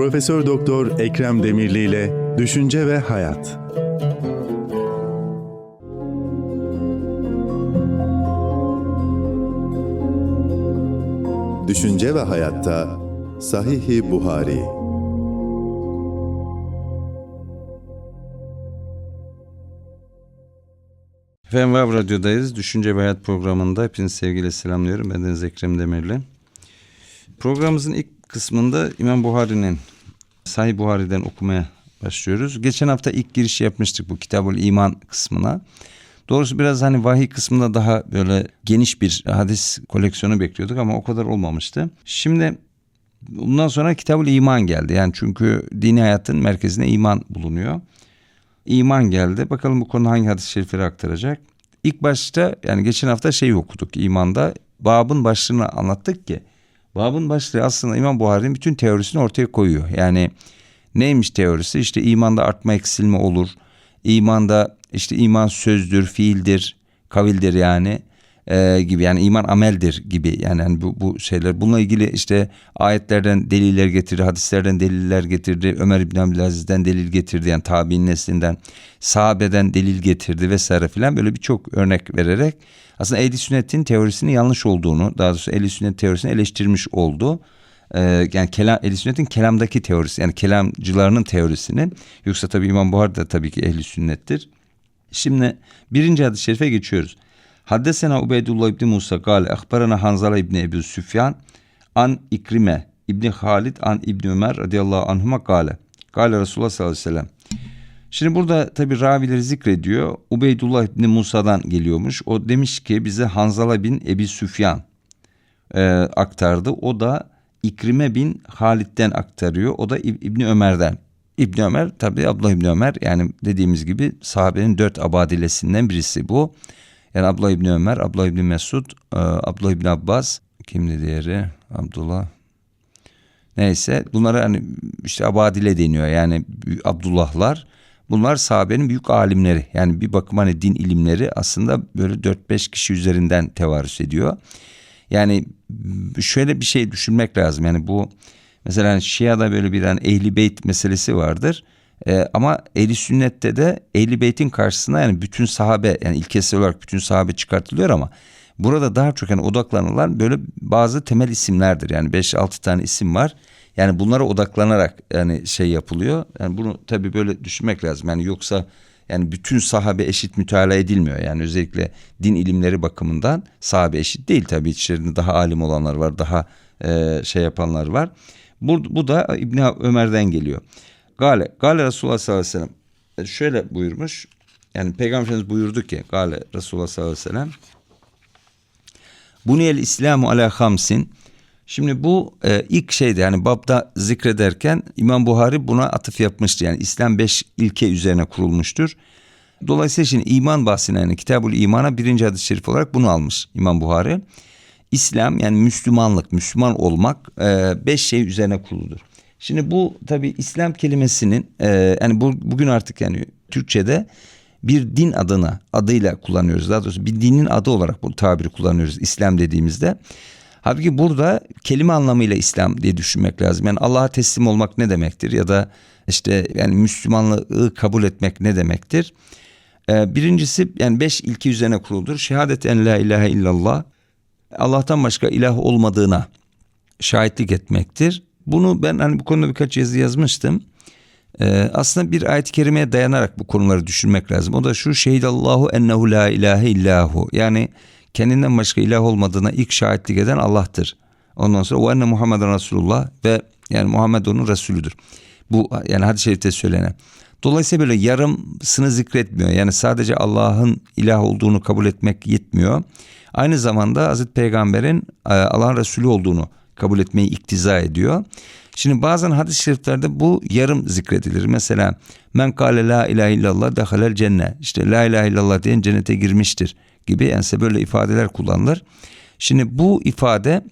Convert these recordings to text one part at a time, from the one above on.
Profesör Doktor Ekrem Demirli ile Düşünce ve Hayat. Düşünce ve Hayatta Sahih-i Buhari Efendim Vav Radyo'dayız. Düşünce ve Hayat programında hepinizi sevgiyle selamlıyorum. Ben Deniz Ekrem Demirli. Programımızın ilk kısmında İmam Buhari'nin Sahih Buhari'den okumaya başlıyoruz. Geçen hafta ilk giriş yapmıştık bu Kitabul İman kısmına. Doğrusu biraz hani vahiy kısmında daha böyle geniş bir hadis koleksiyonu bekliyorduk ama o kadar olmamıştı. Şimdi bundan sonra Kitabul İman geldi. Yani çünkü dini hayatın merkezine iman bulunuyor. İman geldi. Bakalım bu konu hangi hadis-i şerifleri aktaracak. İlk başta yani geçen hafta şeyi okuduk imanda. Babın başlığını anlattık ki. Babın başlığı aslında İmam Buhari'nin bütün teorisini ortaya koyuyor. Yani neymiş teorisi? İşte imanda artma eksilme olur. İmanda işte iman sözdür, fiildir, kavildir yani e, gibi yani iman ameldir gibi yani hani bu, bu şeyler. Bununla ilgili işte ayetlerden deliller getirdi, hadislerden deliller getirdi, Ömer İbn Abdülaziz'den delil getirdi yani tabi'in neslinden, sahabeden delil getirdi vesaire filan böyle birçok örnek vererek aslında ehli sünnetin teorisinin yanlış olduğunu, daha doğrusu ehli sünnet teorisini eleştirmiş oldu. Ee, yani kelam, ehli sünnetin kelamdaki teorisi yani kelamcılarının teorisini yoksa tabii İmam Buhari da tabii ki ehli sünnettir. Şimdi birinci hadis-i şerife geçiyoruz. Haddesena Ubeydullah İbni Musa gale ahbarana Hanzala İbni Ebu Süfyan an İkrime İbni Halid an İbni Ömer radıyallahu anhuma gale. Gale Resulullah sallallahu aleyhi ve sellem. Şimdi burada tabi ravileri zikrediyor. Ubeydullah İbni Musa'dan geliyormuş. O demiş ki bize Hanzala bin Ebi Süfyan e, aktardı. O da İkrime bin Halid'den aktarıyor. O da İb- İbni Ömer'den. İbni Ömer tabi Abdullah İbni Ömer yani dediğimiz gibi sahabenin dört abadilesinden birisi bu. Yani Abdullah İbni Ömer, Abdullah İbni Mesud, e, Abdullah İbni Abbas, kimdi diğeri? Abdullah. Neyse bunlara hani işte abadile deniyor yani Abdullahlar. Bunlar sahabenin büyük alimleri. Yani bir bakıma hani din ilimleri aslında böyle 4-5 kişi üzerinden tevarüs ediyor. Yani şöyle bir şey düşünmek lazım. Yani bu mesela hani Şia'da böyle bir hani ehli beyt meselesi vardır. Ee, ama ehli sünnette de ehli beytin karşısına yani bütün sahabe yani ilkesel olarak bütün sahabe çıkartılıyor ama burada daha çok yani odaklanılan böyle bazı temel isimlerdir. Yani 5-6 tane isim var. Yani bunlara odaklanarak yani şey yapılıyor. Yani bunu tabii böyle düşünmek lazım. Yani yoksa yani bütün sahabe eşit mütalaa edilmiyor. Yani özellikle din ilimleri bakımından sahabe eşit değil tabii. İçlerinde daha alim olanlar var, daha e, şey yapanlar var. Bu, bu da İbni Ömer'den geliyor. Gale, Gale Resulullah sallallahu aleyhi ve sellem e, şöyle buyurmuş. Yani Peygamberimiz buyurdu ki Gale Resulullah sallallahu aleyhi ve sellem Buniyel İslamu ala hamsin Şimdi bu e, ilk şeydi yani babda zikrederken İmam Buhari buna atıf yapmıştı. Yani İslam beş ilke üzerine kurulmuştur. Dolayısıyla şimdi iman bahsine yani Kitabul İman'a birinci hadis-i şerif olarak bunu almış İmam Buhari. İslam yani Müslümanlık, Müslüman olmak e, beş şey üzerine kuruludur. Şimdi bu tabi İslam kelimesinin e, yani bu, bugün artık yani Türkçe'de bir din adına adıyla kullanıyoruz. Daha doğrusu bir dinin adı olarak bu tabiri kullanıyoruz İslam dediğimizde. Halbuki burada kelime anlamıyla İslam diye düşünmek lazım. Yani Allah'a teslim olmak ne demektir ya da işte yani Müslümanlığı kabul etmek ne demektir? Ee, birincisi yani beş ilki üzerine kuruludur. Şehadet en la ilahe illallah. Allah'tan başka ilah olmadığına şahitlik etmektir. Bunu ben hani bu konuda birkaç yazı yazmıştım. Ee, aslında bir ayet-i kerimeye dayanarak bu konuları düşünmek lazım. O da şu şehidallahu ennehu la ilahe illahu. Yani kendinden başka ilah olmadığına ilk şahitlik eden Allah'tır. Ondan sonra o enne Muhammeden Resulullah ve yani Muhammed onun Resulüdür. Bu yani hadis-i şerifte söylenen. Dolayısıyla böyle yarımsını zikretmiyor. Yani sadece Allah'ın ilah olduğunu kabul etmek yetmiyor. Aynı zamanda Hazreti Peygamber'in e, Allah'ın Resulü olduğunu kabul etmeyi iktiza ediyor. Şimdi bazen hadis-i şeriflerde bu yarım zikredilir. Mesela men kâle la ilahe illallah dehalel cennet. İşte la ilahe illallah diyen cennete girmiştir gibi yani böyle ifadeler kullanılır. Şimdi bu ifade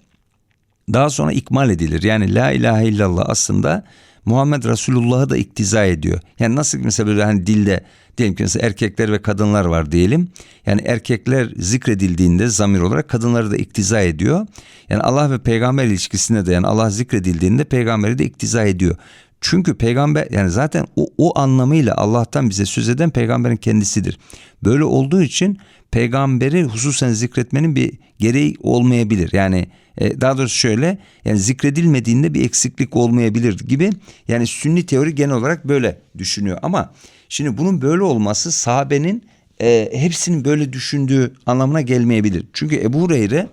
daha sonra ikmal edilir. Yani la ilahe illallah aslında Muhammed Resulullah'ı da iktiza ediyor. Yani nasıl mesela böyle hani dilde diyelim ki mesela erkekler ve kadınlar var diyelim. Yani erkekler zikredildiğinde zamir olarak kadınları da iktiza ediyor. Yani Allah ve peygamber ilişkisinde de yani Allah zikredildiğinde peygamberi de iktiza ediyor. Çünkü peygamber yani zaten o, o anlamıyla Allah'tan bize söz eden peygamberin kendisidir. Böyle olduğu için peygamberi hususen zikretmenin bir gereği olmayabilir. Yani e, daha doğrusu şöyle yani zikredilmediğinde bir eksiklik olmayabilir gibi. Yani sünni teori genel olarak böyle düşünüyor ama şimdi bunun böyle olması sahabenin e, hepsinin böyle düşündüğü anlamına gelmeyebilir. Çünkü Ebu Hureyre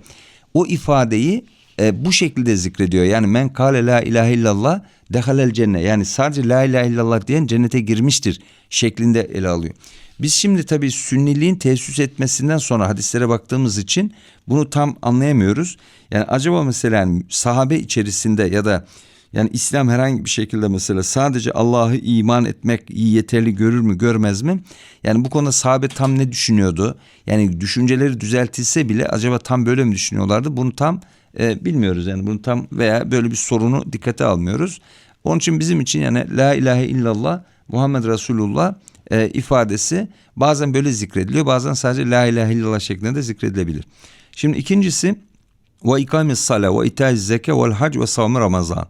o ifadeyi e, bu şekilde zikrediyor. Yani men kâle la ilahe illallah dehalel cennet. Yani sadece la ilahe illallah diyen cennete girmiştir şeklinde ele alıyor. Biz şimdi tabii sünniliğin tesis etmesinden sonra hadislere baktığımız için bunu tam anlayamıyoruz. Yani acaba mesela sahabe içerisinde ya da yani İslam herhangi bir şekilde mesela sadece Allah'ı iman etmek yeterli görür mü görmez mi? Yani bu konuda sahabe tam ne düşünüyordu? Yani düşünceleri düzeltilse bile acaba tam böyle mi düşünüyorlardı? Bunu tam e, bilmiyoruz yani bunu tam veya böyle bir sorunu dikkate almıyoruz. Onun için bizim için yani la ilahe illallah Muhammed Resulullah e, ifadesi bazen böyle zikrediliyor bazen sadece la ilahe illallah şeklinde de zikredilebilir. Şimdi ikincisi ve ikamis sala ve itaiz zeke vel hac ve savmi ramazan.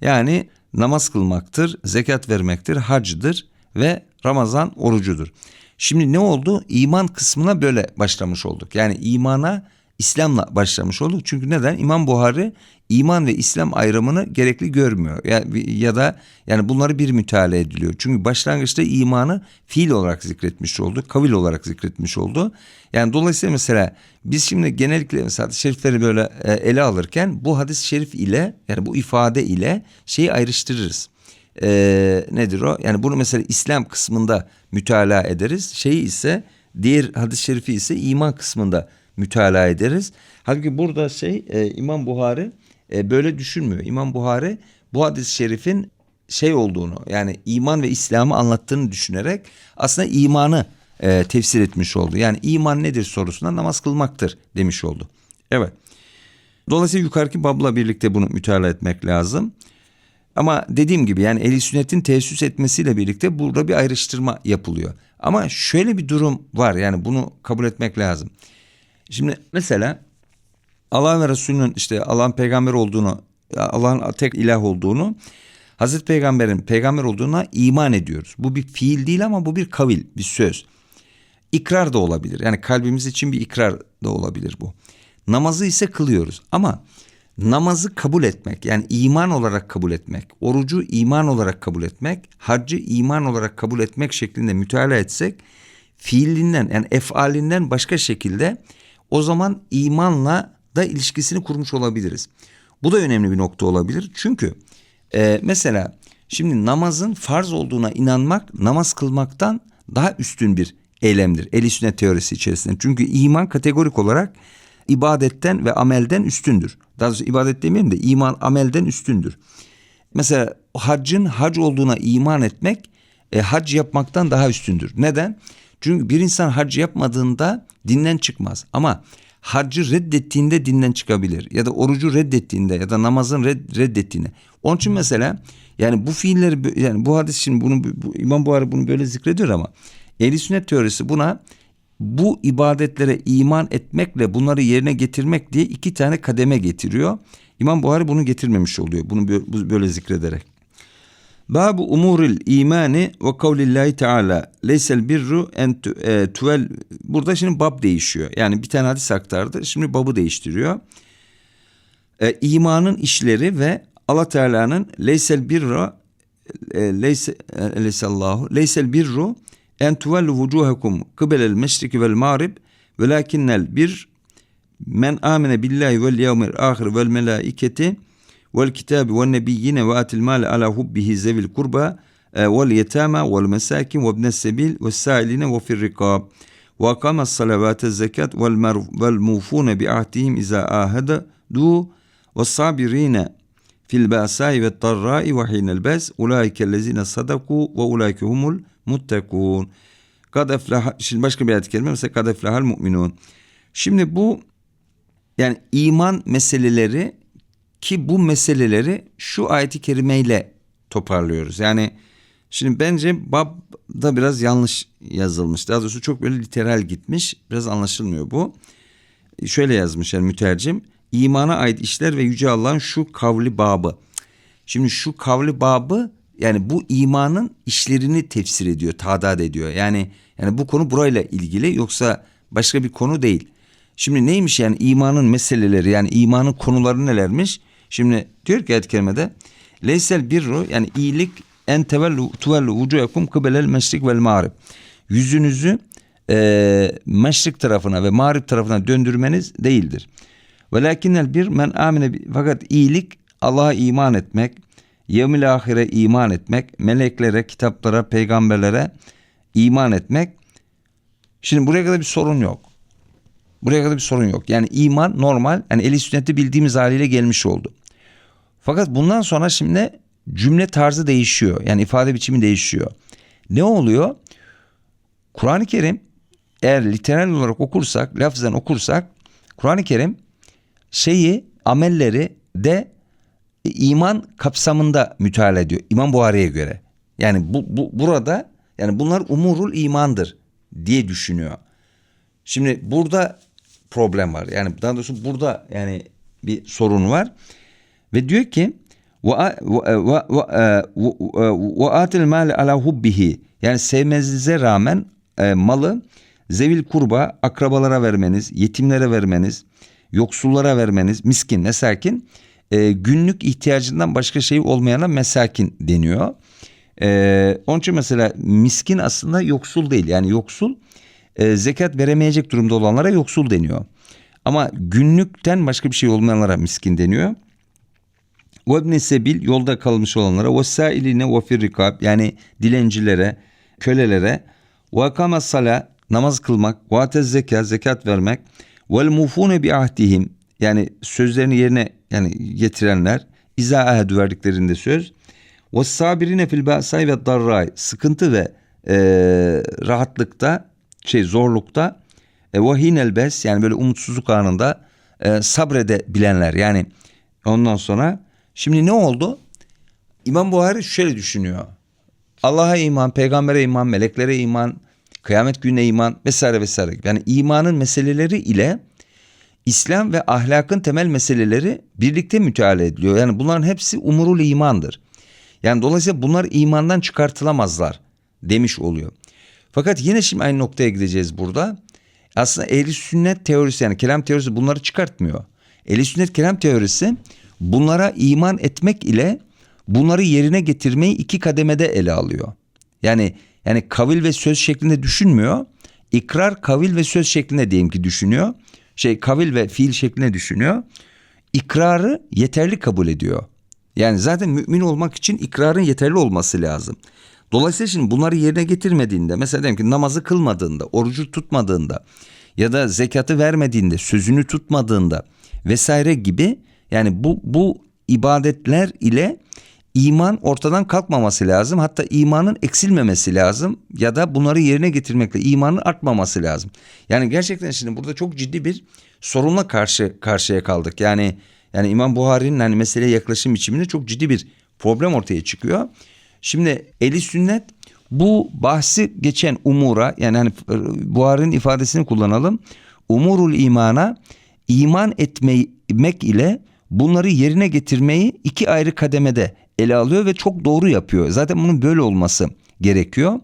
Yani namaz kılmaktır, zekat vermektir, hacdır ve Ramazan orucudur. Şimdi ne oldu? İman kısmına böyle başlamış olduk. Yani imana İslam'la başlamış olduk. Çünkü neden? İmam Buhari iman ve İslam ayrımını gerekli görmüyor. Ya, ya da yani bunları bir müteala ediliyor. Çünkü başlangıçta imanı fiil olarak zikretmiş oldu. Kavil olarak zikretmiş oldu. Yani dolayısıyla mesela biz şimdi genellikle mesela şerifleri böyle e, ele alırken bu hadis-i şerif ile yani bu ifade ile şeyi ayrıştırırız. Ee, nedir o? Yani bunu mesela İslam kısmında mütalaa ederiz. Şeyi ise diğer hadis-i şerifi ise iman kısmında mütalaa ederiz. Halbuki burada şey e, İmam Buhari e, böyle düşünmüyor. İmam Buhari bu hadis-i şerifin şey olduğunu yani iman ve İslam'ı anlattığını düşünerek aslında imanı e, tefsir etmiş oldu. Yani iman nedir sorusuna namaz kılmaktır demiş oldu. Evet. Dolayısıyla yukarıki babla birlikte bunu mütalaa etmek lazım. Ama dediğim gibi yani eli sünnetin tesis etmesiyle birlikte burada bir ayrıştırma yapılıyor. Ama şöyle bir durum var yani bunu kabul etmek lazım. Şimdi mesela Allah ve Resulünün işte Allah'ın peygamber olduğunu, Allah'ın tek ilah olduğunu, Hazreti Peygamber'in peygamber olduğuna iman ediyoruz. Bu bir fiil değil ama bu bir kavil, bir söz. İkrar da olabilir. Yani kalbimiz için bir ikrar da olabilir bu. Namazı ise kılıyoruz ama namazı kabul etmek yani iman olarak kabul etmek, orucu iman olarak kabul etmek, haccı iman olarak kabul etmek şeklinde müteala etsek fiilinden yani efalinden başka şekilde o zaman imanla da ilişkisini kurmuş olabiliriz. Bu da önemli bir nokta olabilir. Çünkü e, mesela şimdi namazın farz olduğuna inanmak namaz kılmaktan daha üstün bir eylemdir. El sünnet teorisi içerisinde. Çünkü iman kategorik olarak ibadetten ve amelden üstündür. Daha doğrusu ibadet demeyelim de iman amelden üstündür. Mesela haccın hac olduğuna iman etmek e, hac yapmaktan daha üstündür. Neden? Çünkü bir insan hac yapmadığında dinden çıkmaz. Ama haccı reddettiğinde dinden çıkabilir. Ya da orucu reddettiğinde ya da namazın red, reddettiğinde. Onun için mesela yani bu fiilleri yani bu hadis için bunu bu, İmam Buhari bunu böyle zikrediyor ama Ehli sünnet teorisi buna bu ibadetlere iman etmekle bunları yerine getirmek diye iki tane kademe getiriyor. İmam Buhari bunu getirmemiş oluyor. Bunu böyle zikrederek. Babu umuril imani ve kavlillahi teala leysel birru en e, tuvel burada şimdi bab değişiyor. Yani bir tane hadis aktardı. Şimdi babı değiştiriyor. E, imanın işleri ve Allah Teala'nın leysel birru e, leyse e, leysallahu leysel birru en tuvellu vucuhakum kıbelel meşriki vel mağrib velakinnel bir men amene billahi vel yevmil ahir vel melaiketi vel kitabi vel nebiyyine ve atil mal ala hubbihi zevil kurba vel yetama vel mesakin ve ibnes sebil ve sailine ve fir rikab ve akamas salavate zekat vel mufune bi ahdihim iza ahadu ve sabirine fil ba'sai ve tarrai ve hinel bes ulaike lezine sadaku ve ulaike humul muttekun. Kad eflaha, şimdi başka bir ayet kelime mesela kad eflahal mu'minun. Şimdi bu yani iman meseleleri ki bu meseleleri şu ayeti kerimeyle toparlıyoruz. Yani şimdi bence bab da biraz yanlış yazılmış. Daha doğrusu çok böyle literal gitmiş. Biraz anlaşılmıyor bu. Şöyle yazmış yani mütercim. İmana ait işler ve Yüce Allah'ın şu kavli babı. Şimdi şu kavli babı yani bu imanın işlerini tefsir ediyor, tadat ediyor. Yani yani bu konu burayla ilgili yoksa başka bir konu değil. Şimdi neymiş yani imanın meseleleri yani imanın konuları nelermiş? Şimdi diyor ki ayet-i kerimede Leysel birru yani iyilik en tevellu tuvellu vucuhekum kıbelel meşrik vel mağrib. Yüzünüzü e, meşrik tarafına ve mağrib tarafına döndürmeniz değildir. Velakinnel bir men amine fakat iyilik Allah'a iman etmek, yevmil ahire iman etmek, meleklere, kitaplara, peygamberlere iman etmek. Şimdi buraya kadar bir sorun yok. Buraya kadar bir sorun yok. Yani iman normal, yani eli sünneti bildiğimiz haliyle gelmiş oldu. Fakat bundan sonra şimdi cümle tarzı değişiyor. Yani ifade biçimi değişiyor. Ne oluyor? Kur'an-ı Kerim eğer literal olarak okursak, lafzen okursak Kur'an-ı Kerim şeyi, amelleri de iman kapsamında müteala ediyor. İmam Buhari'ye göre. Yani bu, bu burada yani bunlar umurul imandır diye düşünüyor. Şimdi burada problem var. Yani daha doğrusu burada yani bir sorun var. Ve diyor ki ve atil mal ala hubbihi yani sevmenize rağmen e, malı zevil kurba akrabalara vermeniz, yetimlere vermeniz, yoksullara vermeniz, miskin, mesakin e, günlük ihtiyacından başka şey olmayana mesakin deniyor. E, onun için mesela miskin aslında yoksul değil. Yani yoksul e, zekat veremeyecek durumda olanlara yoksul deniyor. Ama günlükten başka bir şey olmayanlara miskin deniyor. Ve ibn sebil yolda kalmış olanlara. ve sailine ve firrikab yani dilencilere, kölelere. ve kama sala namaz kılmak, ve atez zekat zekat vermek. vel mufune bi ahdihim yani sözlerini yerine yani getirenler. İza ahdu verdiklerinde söz. ve sabirine fil ba'say ve darray sıkıntı ve e, rahatlıkta şey zorlukta e, ve hinel bes yani böyle umutsuzluk anında e, sabredebilenler yani ondan sonra şimdi ne oldu? İmam Buhari şöyle düşünüyor. Allah'a iman, peygambere iman, meleklere iman, kıyamet gününe iman vesaire vesaire. Yani imanın meseleleri ile İslam ve ahlakın temel meseleleri birlikte müteala ediliyor. Yani bunların hepsi umurul imandır. Yani dolayısıyla bunlar imandan çıkartılamazlar demiş oluyor. Fakat yine şimdi aynı noktaya gideceğiz burada. Aslında ehli sünnet teorisi yani kelam teorisi bunları çıkartmıyor. Ehli sünnet kelam teorisi bunlara iman etmek ile bunları yerine getirmeyi iki kademede ele alıyor. Yani yani kavil ve söz şeklinde düşünmüyor. İkrar kavil ve söz şeklinde diyelim ki düşünüyor. Şey kavil ve fiil şeklinde düşünüyor. İkrarı yeterli kabul ediyor. Yani zaten mümin olmak için ikrarın yeterli olması lazım. Dolayısıyla şimdi bunları yerine getirmediğinde mesela diyelim ki namazı kılmadığında, orucu tutmadığında ya da zekatı vermediğinde, sözünü tutmadığında vesaire gibi yani bu bu ibadetler ile iman ortadan kalkmaması lazım. Hatta imanın eksilmemesi lazım ya da bunları yerine getirmekle imanın artmaması lazım. Yani gerçekten şimdi burada çok ciddi bir sorunla karşı karşıya kaldık. Yani yani İmam Buhari'nin hani meseleye yaklaşım biçiminde çok ciddi bir problem ortaya çıkıyor. Şimdi eli sünnet bu bahsi geçen umura yani hani Buhari'nin ifadesini kullanalım. Umurul imana iman etmek ile bunları yerine getirmeyi iki ayrı kademede ele alıyor ve çok doğru yapıyor. Zaten bunun böyle olması gerekiyor.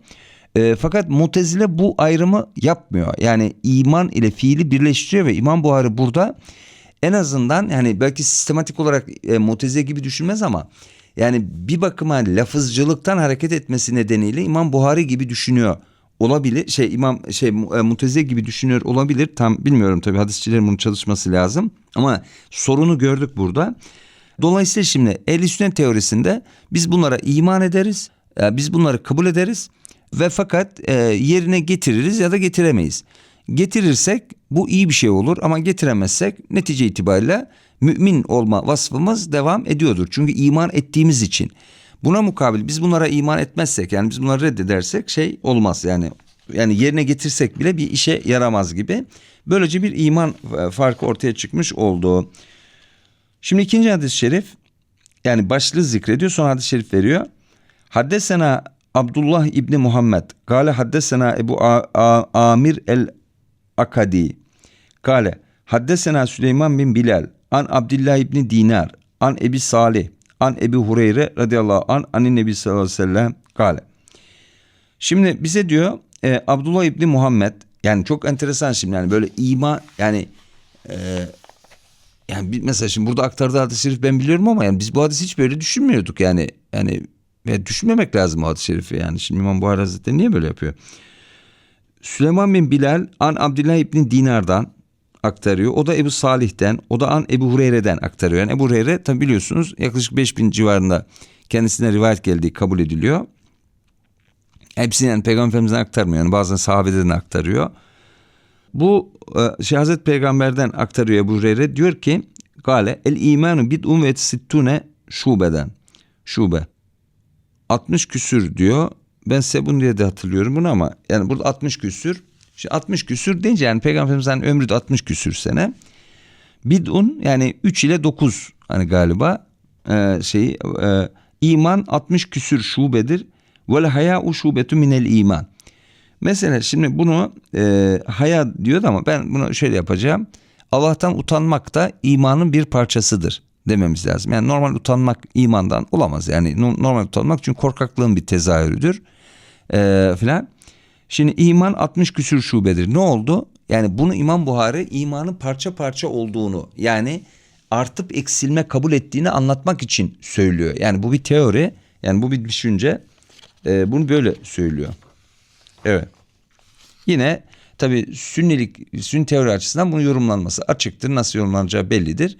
E, fakat Mutezile bu ayrımı yapmıyor. Yani iman ile fiili birleştiriyor ve İmam Buhari burada en azından yani belki sistematik olarak e, Mutezile gibi düşünmez ama yani bir bakıma lafızcılıktan hareket etmesi nedeniyle İmam Buhari gibi düşünüyor olabilir. Şey İmam şey e, Mutezile gibi düşünüyor olabilir. Tam bilmiyorum tabii hadisçilerin bunun çalışması lazım. Ama sorunu gördük burada. Dolayısıyla şimdi ehl sünnet teorisinde biz bunlara iman ederiz. e, Biz bunları kabul ederiz ve fakat e, yerine getiririz ya da getiremeyiz. Getirirsek bu iyi bir şey olur ama getiremezsek netice itibariyle mümin olma vasfımız devam ediyordur. Çünkü iman ettiğimiz için. Buna mukabil biz bunlara iman etmezsek yani biz bunları reddedersek şey olmaz yani yani yerine getirsek bile bir işe yaramaz gibi. Böylece bir iman e, farkı ortaya çıkmış oldu. Şimdi ikinci hadis-i şerif yani başlığı zikrediyor sonra hadis-i şerif veriyor. Haddesena Abdullah İbni Muhammed. Kale haddesena Ebu A- Amir el Akadi. Kale haddesena Süleyman bin Bilal. An Abdullah İbni Dinar. An Ebi Salih. An Ebi Hureyre radıyallahu an. Anin Nebi sallallahu aleyhi ve sellem. Kale. Şimdi bize diyor e, Abdullah İbni Muhammed yani çok enteresan şimdi yani böyle ima yani e, yani mesela şimdi burada aktardığı hadis-i şerif ben biliyorum ama yani biz bu hadisi hiç böyle düşünmüyorduk yani yani ve düşünmemek lazım o hadis-i şerifi yani şimdi İmam Buhari Hazretleri niye böyle yapıyor? Süleyman bin Bilal an Abdullah İbni Dinar'dan aktarıyor. O da Ebu Salih'ten, o da an Ebu Hureyre'den aktarıyor. Yani Ebu Hureyre tabi biliyorsunuz yaklaşık 5000 civarında kendisine rivayet geldiği kabul ediliyor. Hepsini yani Peygamber Efendimiz'den aktarmıyor. Yani bazen sahabeden aktarıyor. Bu e, şey Hazreti Peygamber'den aktarıyor Ebu Hureyre. Diyor ki Gale el imanu bid'un ve sittune şubeden. Şube. 60 küsür diyor. Ben Sebun diye de hatırlıyorum bunu ama yani burada 60 küsür. Şimdi 60 küsür deyince yani Peygamberimizin ömrü de 60 küsür sene. Bid'un yani 3 ile 9 hani galiba e, şey e, iman 60 küsür şubedir. Vel haya şubetu minel iman. Mesela şimdi bunu e, haya diyor ama ben bunu şöyle yapacağım. Allah'tan utanmak da imanın bir parçasıdır dememiz lazım. Yani normal utanmak imandan olamaz. Yani no- normal utanmak çünkü korkaklığın bir tezahürüdür e, filan. Şimdi iman 60 küsür şubedir. Ne oldu? Yani bunu İmam Buhari imanın parça parça olduğunu yani artıp eksilme kabul ettiğini anlatmak için söylüyor. Yani bu bir teori. Yani bu bir düşünce. E, bunu böyle söylüyor. Evet. Yine tabi sünnilik, sünni teori açısından bunun yorumlanması açıktır. Nasıl yorumlanacağı bellidir.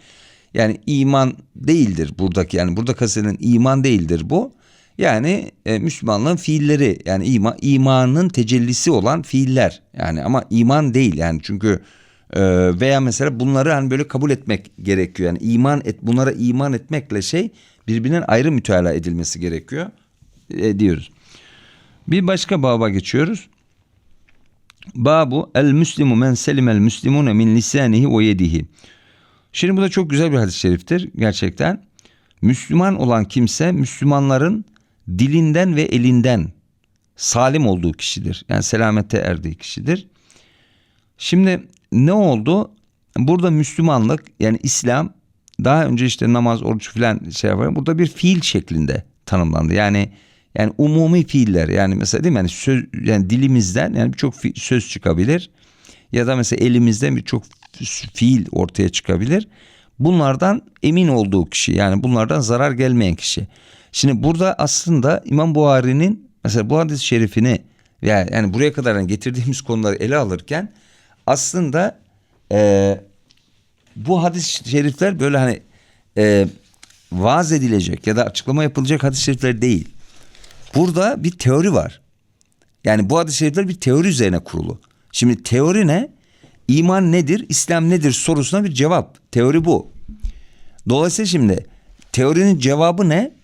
Yani iman değildir buradaki yani burada kastedilen iman değildir bu. Yani e, Müslümanlığın fiilleri yani ima, imanın tecellisi olan fiiller yani ama iman değil yani çünkü e, veya mesela bunları hani böyle kabul etmek gerekiyor yani iman et bunlara iman etmekle şey birbirinden ayrı müteala edilmesi gerekiyor e, diyoruz. Bir başka baba geçiyoruz. Babu el müslimu men selimel müslimune min lisanihi ve yedihi. Şimdi bu da çok güzel bir hadis-i şeriftir gerçekten. Müslüman olan kimse Müslümanların dilinden ve elinden salim olduğu kişidir. Yani selamete erdiği kişidir. Şimdi ne oldu? Burada Müslümanlık yani İslam daha önce işte namaz, oruç filan şey yapar. Burada bir fiil şeklinde tanımlandı. Yani yani umumi fiiller yani mesela değil mi? Yani, söz, yani dilimizden yani birçok söz çıkabilir. Ya da mesela elimizden birçok fiil ortaya çıkabilir. Bunlardan emin olduğu kişi yani bunlardan zarar gelmeyen kişi. Şimdi burada aslında İmam Buhari'nin mesela bu hadis-i şerifini yani, yani buraya kadar getirdiğimiz konuları ele alırken aslında e, bu hadis-i şerifler böyle hani e, vaaz edilecek ya da açıklama yapılacak hadis-i şerifler değil. Burada bir teori var. Yani bu hadis-i şerifler bir teori üzerine kurulu. Şimdi teori ne? İman nedir? İslam nedir sorusuna bir cevap. Teori bu. Dolayısıyla şimdi teorinin cevabı ne?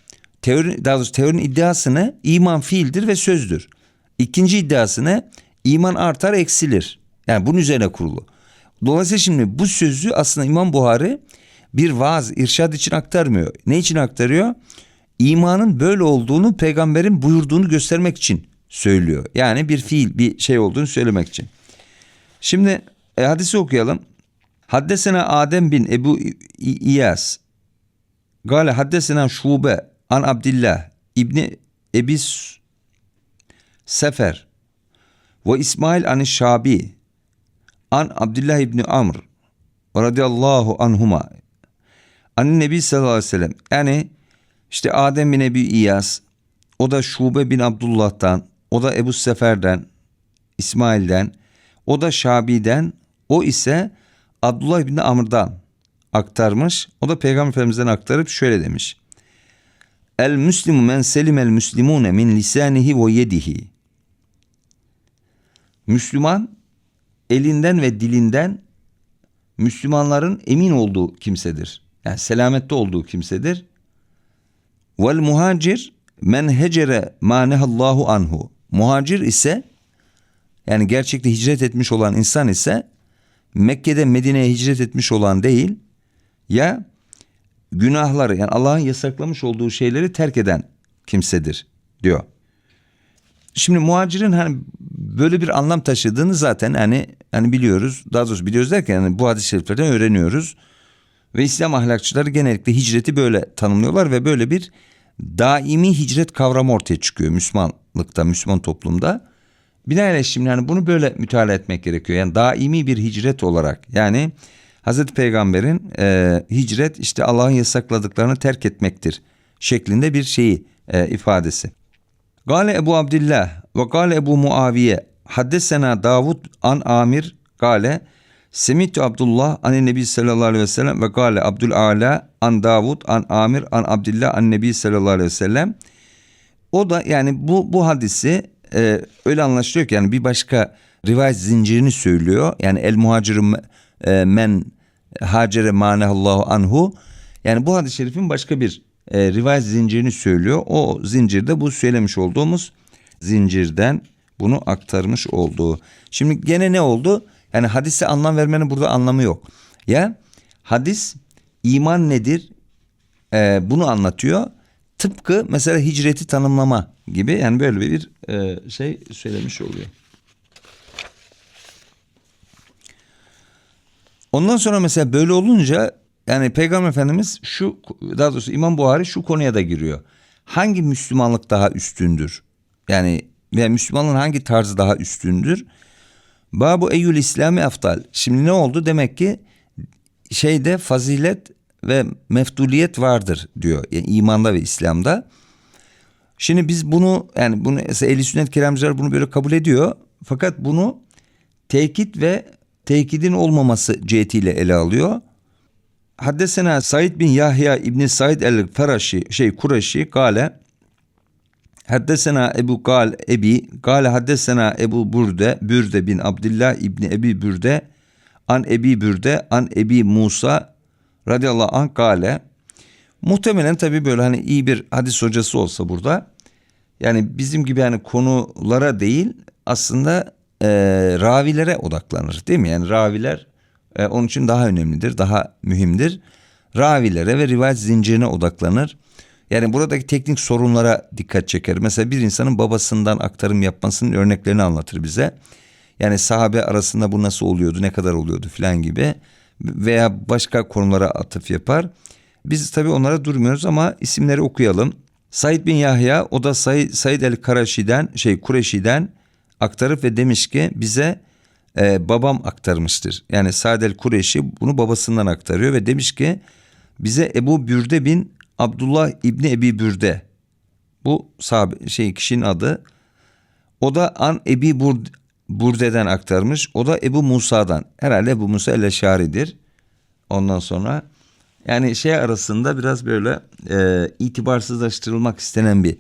Teori, daha doğrusu teorinin iddiası ne? İman fiildir ve sözdür. İkinci iddiası ne? İman artar eksilir. Yani bunun üzerine kurulu. Dolayısıyla şimdi bu sözü aslında İmam Buhari bir vaaz, irşad için aktarmıyor. Ne için aktarıyor? İmanın böyle olduğunu peygamberin buyurduğunu göstermek için söylüyor. Yani bir fiil, bir şey olduğunu söylemek için. Şimdi e, hadisi okuyalım. Haddesena Adem bin Ebu İyas. Gale haddesena Şube an Abdillah İbni Ebis Sefer ve İsmail an Şabi an Abdullah İbni Amr radıyallahu anhuma an Nebi sallallahu aleyhi ve sellem yani işte Adem bin Ebi İyas o da Şube bin Abdullah'tan o da Ebu Sefer'den İsmail'den o da Şabi'den o ise Abdullah bin Amr'dan aktarmış. O da Peygamber Efendimiz'den aktarıp şöyle demiş. El müslimu men selimel müslimune min lisanihi ve yedihi. Müslüman elinden ve dilinden Müslümanların emin olduğu kimsedir. Yani selamette olduğu kimsedir. Vel muhacir men hecere manehallahu anhu. Muhacir ise yani gerçekte hicret etmiş olan insan ise Mekke'de Medine'ye hicret etmiş olan değil ya günahları yani Allah'ın yasaklamış olduğu şeyleri terk eden kimsedir diyor. Şimdi muhacirin hani böyle bir anlam taşıdığını zaten hani hani biliyoruz. Daha doğrusu biliyoruz derken hani bu hadis-i şeriflerden öğreniyoruz. Ve İslam ahlakçıları genellikle hicreti böyle tanımlıyorlar ve böyle bir daimi hicret kavramı ortaya çıkıyor Müslümanlıkta, Müslüman toplumda. Binaenaleyh şimdi hani bunu böyle müteala etmek gerekiyor. Yani daimi bir hicret olarak yani Hazreti Peygamber'in e, hicret işte Allah'ın yasakladıklarını terk etmektir şeklinde bir şeyi e, ifadesi. Gale Ebu Abdillah ve gale Ebu Muaviye haddesena Davud an Amir gale Semitu Abdullah an Nebi sallallahu aleyhi ve sellem ve gale Abdul Ala an Davud an Amir an Abdillah an Nebi sallallahu aleyhi ve sellem. O da yani bu bu hadisi e, öyle anlaşılıyor ki yani bir başka rivayet zincirini söylüyor. Yani el muhacirum e, men hacere manehallahu anhu. Yani bu hadis-i şerifin başka bir e, rivayet zincirini söylüyor. O zincirde bu söylemiş olduğumuz zincirden bunu aktarmış olduğu. Şimdi gene ne oldu? Yani hadise anlam vermenin burada anlamı yok. Ya hadis iman nedir? Ee, bunu anlatıyor. Tıpkı mesela hicreti tanımlama gibi yani böyle bir e, şey söylemiş oluyor. Ondan sonra mesela böyle olunca yani Peygamber Efendimiz şu daha doğrusu İmam Buhari şu konuya da giriyor. Hangi Müslümanlık daha üstündür? Yani veya Müslümanlığın hangi tarzı daha üstündür? Babu Eyyül İslami Aftal. Şimdi ne oldu? Demek ki şeyde fazilet ve meftuliyet vardır diyor. Yani imanda ve İslam'da. Şimdi biz bunu yani bunu ehli sünnet kelamcılar bunu böyle kabul ediyor. Fakat bunu tekit ve tekidin olmaması cihetiyle ele alıyor. Haddesena Said bin Yahya İbni Said el-Feraşi şey Kureşi gale Haddesena Ebu Gal Ebi Gale haddesena Ebu Burde Bürde bin Abdullah İbni Ebi Bürde An Ebi Bürde An Ebi Musa radıyallahu anh gale Muhtemelen tabii böyle hani iyi bir hadis hocası olsa burada yani bizim gibi yani konulara değil aslında e, ravilere odaklanır değil mi? Yani raviler e, onun için daha önemlidir, daha mühimdir. Ravilere ve rivayet zincirine odaklanır. Yani buradaki teknik sorunlara dikkat çeker. Mesela bir insanın babasından aktarım yapmasının örneklerini anlatır bize. Yani sahabe arasında bu nasıl oluyordu, ne kadar oluyordu filan gibi. Veya başka konulara atıf yapar. Biz tabii onlara durmuyoruz ama isimleri okuyalım. Said bin Yahya o da Said, Said el Karaşi'den şey Kureşi'den aktarıp ve demiş ki bize e, babam aktarmıştır. Yani Said el Kureşi bunu babasından aktarıyor ve demiş ki bize Ebu Bürde bin Abdullah İbni Ebi Bürde bu sahabe, şey kişinin adı. O da An Ebi Bur, Burde'den aktarmış. O da Ebu Musa'dan. Herhalde Ebu Musa el-Eşari'dir. Ondan sonra yani şey arasında biraz böyle e, itibarsızlaştırılmak istenen bir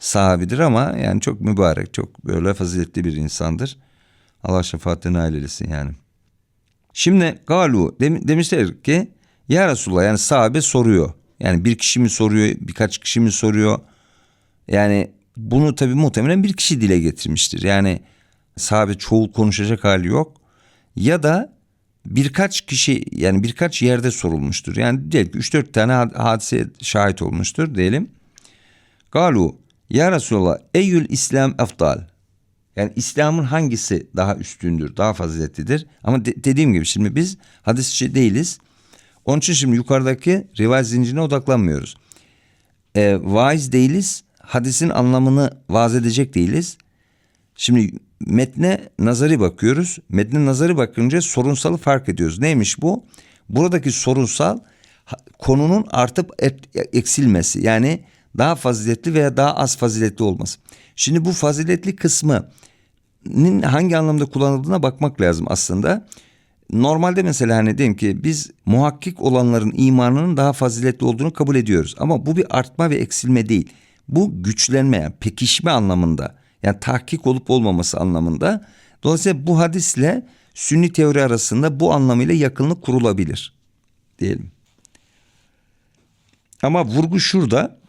sahabidir ama yani çok mübarek, çok böyle faziletli bir insandır. Allah şefaatine nail yani. Şimdi Galu dem- demişler ki ya Resulallah yani sahabe soruyor. Yani bir kişi mi soruyor, birkaç kişi mi soruyor? Yani bunu tabii muhtemelen bir kişi dile getirmiştir. Yani sahabe çoğul konuşacak hali yok. Ya da birkaç kişi yani birkaç yerde sorulmuştur. Yani diyelim ki 3-4 tane hadise şahit olmuştur diyelim. Galu ya Resulallah eyyül İslam efdal. Yani İslam'ın hangisi daha üstündür, daha faziletlidir? Ama de- dediğim gibi şimdi biz hadisçi değiliz. Onun için şimdi yukarıdaki rivayet zincirine odaklanmıyoruz. E, vaiz değiliz, hadisin anlamını vaz edecek değiliz. Şimdi metne nazari bakıyoruz. Metne nazari bakınca sorunsalı fark ediyoruz. Neymiş bu? Buradaki sorunsal konunun artıp eksilmesi. Yani daha faziletli veya daha az faziletli olması. Şimdi bu faziletli kısmı hangi anlamda kullanıldığına bakmak lazım aslında. Normalde mesela hani diyelim ki biz muhakkik olanların imanının daha faziletli olduğunu kabul ediyoruz. Ama bu bir artma ve eksilme değil. Bu güçlenme yani pekişme anlamında. Yani tahkik olup olmaması anlamında. Dolayısıyla bu hadisle sünni teori arasında bu anlamıyla yakınlık kurulabilir diyelim. Ama vurgu şurada.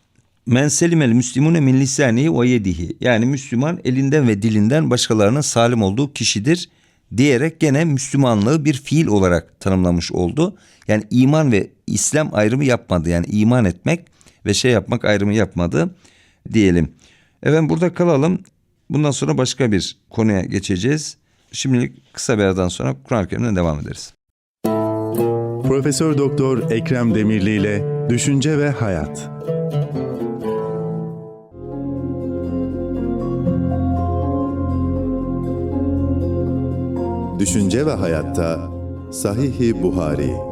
Men selimel müslimune min lisanihi ve yedihi. Yani Müslüman elinden ve dilinden başkalarının salim olduğu kişidir diyerek gene Müslümanlığı bir fiil olarak tanımlamış oldu. Yani iman ve İslam ayrımı yapmadı. Yani iman etmek ve şey yapmak ayrımı yapmadı diyelim. Efendim burada kalalım. Bundan sonra başka bir konuya geçeceğiz. Şimdilik kısa bir aradan sonra Kur'an-ı Kerim'den devam ederiz. Profesör Doktor Ekrem Demirli ile Düşünce ve Hayat. Düşünce ve Hayatta. Sahih-i Buhari